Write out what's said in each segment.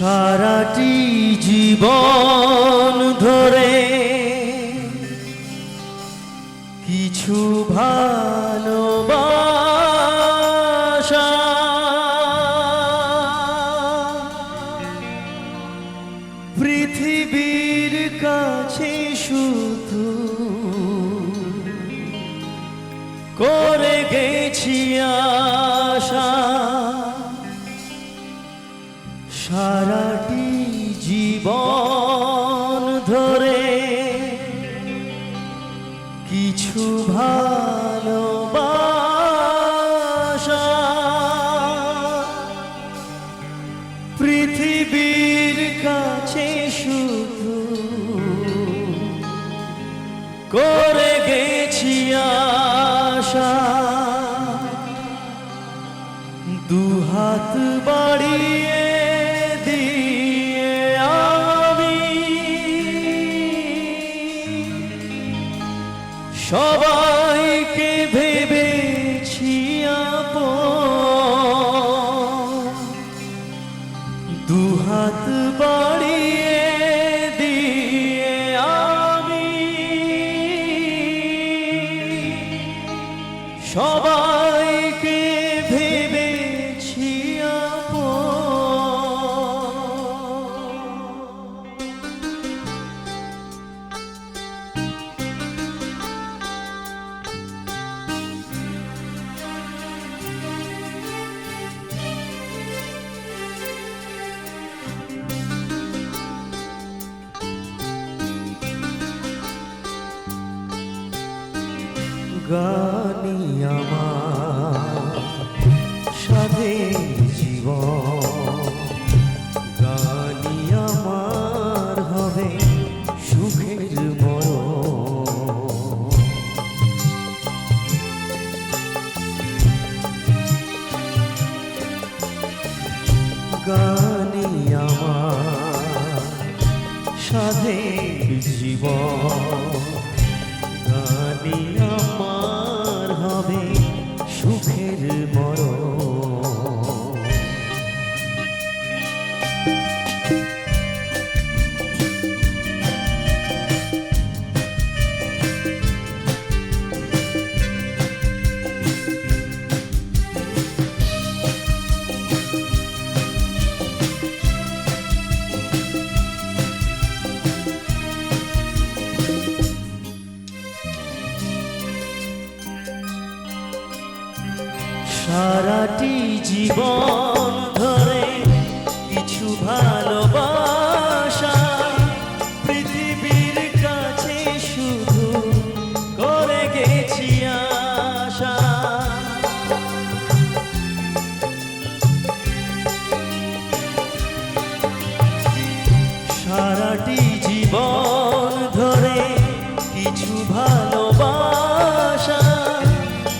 সারাটি জীবন ধরে কিছু ভালোবাসা। পৃথিবীর কাছে শুধু করে গেছি আশা। সারাটি জীবন ধরে কিছু ভালোবাসা পৃথিবীর কাছে শুধু করে গেছি আশা। দুহাত বাড়িয়ে সবাইকে ভেবেছি গানি সাধের জীবন। গানি সারাটি জীবন ধরে কিছু ভালোবাসা পৃথিবীর কাছে শুধু করে গেছি আশা। সারাটি জীবন ধরে কিছু ভালোবাসা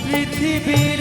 পৃথিবীর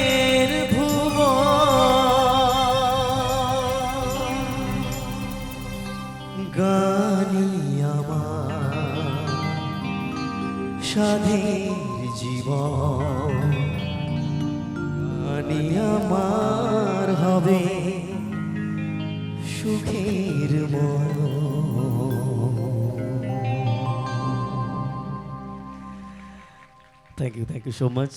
সাধের জীবন। আমার হবে সুখের মন। Thank you thank you so much